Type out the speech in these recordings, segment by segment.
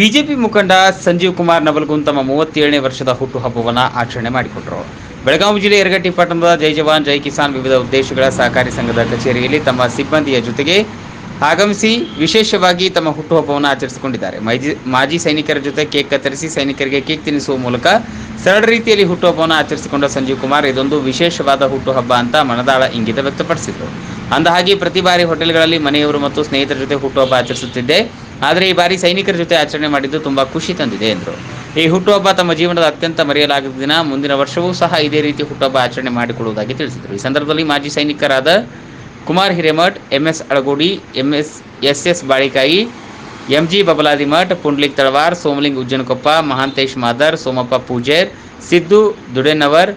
BJP ಮುಖಂಡ ಸಂಜೀವ್ ಕುಮಾರ್ ನವಲ್ಗುಂದ್ ತಮ್ಮ ಮೂವತ್ತೇಳನೇ ವರ್ಷದ ಹುಟ್ಟುಹಬ್ಬವನ್ನು ಆಚರಣೆ ಮಾಡಿಕೊಂಡರು ಬೆಳಗಾವಿ ಜಿಲ್ಲೆ ಯರಗಟ್ಟಿ ಪಟ್ಟಣದ ಜೈ ಜವಾನ್, ಜೈ ಕಿಸಾನ್ ವಿವಿಧ ಉದ್ದೇಶಗಳ ಸಹಕಾರಿ ಸಂಘದ ಕಚೇರಿಯಲ್ಲಿ ತಮ್ಮ ಸಿಬ್ಬಂದಿಯ ಜೊತೆಗೆ ಆಗಮಿಸಿ ವಿಶೇಷವಾಗಿ ತಮ್ಮ ಹುಟ್ಟುಹಬ್ಬವನ್ನು ಆಚರಿಸಿಕೊಂಡಿದ್ದಾರೆ. ಮಾಜಿ ಮಾಜಿ ಸೈನಿಕರ ಜೊತೆ ಕೇಕ್ ಕತ್ತರಿಸಿ ಸೈನಿಕರಿಗೆ ಕೇಕ್ ತಿನ್ನಿಸುವ ಮೂಲಕ ಸರಳ ರೀತಿಯಲ್ಲಿ ಹುಟ್ಟುಹಬ್ಬವನ್ನು ಆಚರಿಸಿಕೊಂಡ ಸಂಜೀವ್ ಕುಮಾರ್ ಇದೊಂದು ವಿಶೇಷವಾದ ಹುಟ್ಟುಹಬ್ಬ ಅಂತ ಮನದಾಳ ಇಂಗಿತ ವ್ಯಕ್ತಪಡಿಸಿದರು. ಅಂದಹಾಗೆ, ಪ್ರತಿ ಬಾರಿ ಹೋಟೆಲ್ಗಳಲ್ಲಿ ಮನೆಯವರು ಮತ್ತು ಸ್ನೇಹಿತರ ಜೊತೆ ಹುಟ್ಟುಹಬ್ಬ ಆಚರಿಸುತ್ತಿದ್ದೆ ಆದರೆ ಈ ಬಾರಿ ಸೈನಿಕರ ಜೊತೆ ಆಚರಣೆ ಮಾಡಿದ್ದು ತುಂಬಾ ಖುಷಿ ತಂದಿದೆ ಎಂದರು. ಈ ಹುಟ್ಟುಹಬ್ಬ ತಮ್ಮ ಜೀವನದ ಅತ್ಯಂತ ಮರೆಯಲಾಗದ ದಿನ, ಮುಂದಿನ ವರ್ಷವೂ ಸಹ ಇದೇ ರೀತಿ ಹುಟ್ಟುಹಬ್ಬ ಆಚರಣೆ ಮಾಡಿಕೊಳ್ಳುವುದಾಗಿ ತಿಳಿಸಿದರು. ಈ ಸಂದರ್ಭದಲ್ಲಿ ಮಾಜಿ ಸೈನಿಕರಾದ Kumar Hiremath, MS Alagodi, MS S S Balikai, MG Babaladimath Pundlik Talawar, Somaling Ujjanakoppa, Mahantesh Madar, Somappa Pujer, Siddu Dudenavar,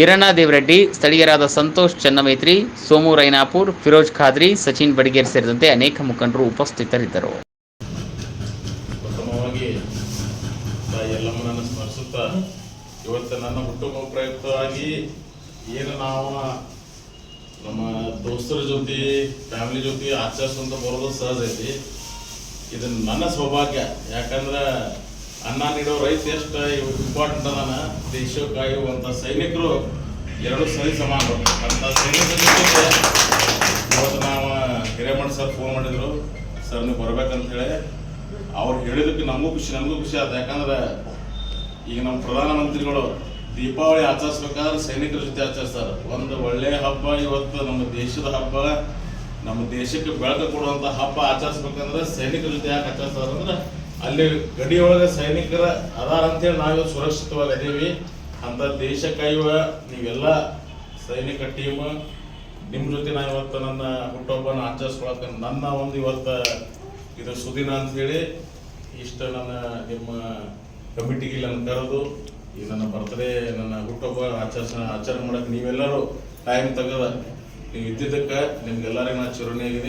Iranna Devareddy, ಸ್ಥಳೀಯರಾದ Santosh Channamaitri, Somu Rainapur, Firoz Khadri, Sachin Badiger ಸೇರಿದಂತೆ ಅನೇಕ ಮುಖಂಡರು ಉಪಸ್ಥಿತರಿದ್ದರು. ತಾಯಿ ಎಲ್ಲಮ್ಮನನ್ನು ಸ್ಮರಿಸುತ್ತಾ. ಇವತ್ತು ನನ್ನ ಹುಟ್ಟುಹಬ್ಬ ಪ್ರಯುಕ್ತವಾಗಿ ಏನು ನಾವು ನಮ್ಮ ದೋಸ್ತರ ಜೊತೆ ಫ್ಯಾಮಿಲಿ ಜೊತೆ ಆಚರಿಸುವಂತ ಬರೋದು ಸಹಜ ಐತಿ. ಇದು ನನ್ನ ಸೌಭಾಗ್ಯ. ಯಾಕಂದ್ರೆ ಅನ್ನ ನೀಡೋ ರೈತ ಎಷ್ಟು ಇಂಪಾರ್ಟೆಂಟ್ ಅದಾನ. ದೇಶ ಕಾಯುವಂಥ ಸೈನಿಕರು ಎರಡು ಸರಿ ಸಮಾನರು. ಅಂತ ಸೈನಿಕರ ಜೊತೆ ಇವತ್ತು ನಾವು ಹಿರೇಮಠ ಸರ್ ಫೋನ್ ಮಾಡಿದ್ರು. ಸರ್ ನೀವು ಬರ್ಬೇಕಂತ ಹೇಳಿ. ಅವ್ರು ಹೇಳಿದಕ್ಕೆ ನಮಗೂ ಖುಷಿ ನಮಗೂ ಖುಷಿ ಆಯ್ತು ಯಾಕಂದ್ರೆ ಈಗ ನಮ್ಮ ಪ್ರಧಾನಮಂತ್ರಿಗಳು ದೀಪಾವಳಿ ಆಚರಿಸ್ಬೇಕಾದ್ರೆ ಸೈನಿಕರ ಜೊತೆ ಆಚರಿಸ್ತಾರೆ. ಒಂದು ಒಳ್ಳೆಯ ಹಬ್ಬ, ಇವತ್ತು ನಮ್ಮ ದೇಶದ ಹಬ್ಬ, ನಮ್ಮ ದೇಶಕ್ಕೆ ಬೆಳಕು ಕೊಡುವಂಥ ಹಬ್ಬ ಆಚರಿಸ್ಬೇಕಂದ್ರೆ ಸೈನಿಕರ ಜೊತೆ ಯಾಕೆ ಆಚರಿಸ್ತಾರೆ ಅಂದ್ರೆ ಅಲ್ಲಿ ಗಡಿಯೊಳಗೆ ಸೈನಿಕರ ಅದಾರ ಅಂತೇಳಿ ನಾವು ಸುರಕ್ಷಿತವಾಗಿ ಅದೇವಿ. ಅಂತ ದೇಶ ಕಾಯುವ ನೀವೆಲ್ಲ ಸೈನಿಕ ಟೀಮ್, ನಿಮ್ಮ ಜೊತೆ ನಾ ಇವತ್ತು ನನ್ನ ಹುಟ್ಟುಹಬ್ಬನ ಆಚರಿಸ್ಕೊಳಕ್ಕೆ ನನ್ನ ಒಂದು ಇವತ್ತು ಇದು ಸುದಿನ ಅಂತ ಹೇಳಿ ಇಷ್ಟ ನನ್ನ ನಿಮ್ಮ ಕಮಿಟಿಗೆ ನನ್ನ ಕರೆದು ಈ ನನ್ನ ಬರ್ತ್ಡೇ ನನ್ನ ಹುಟ್ಟುಹಬ್ಬ ಆಚರಣೆ ಆಚರಣೆ ಮಾಡಕ್ಕೆ ನೀವೆಲ್ಲರೂ ಟೈಮ್ ತೆಗೆದ. ನೀವು ಇದ್ದಿದ್ದಕ್ಕೆ ನಿಮ್ಗೆಲ್ಲರಿಗೂ ನಾನು ಚಿರುಣಿಯಾಗಿದ್ದೀನಿ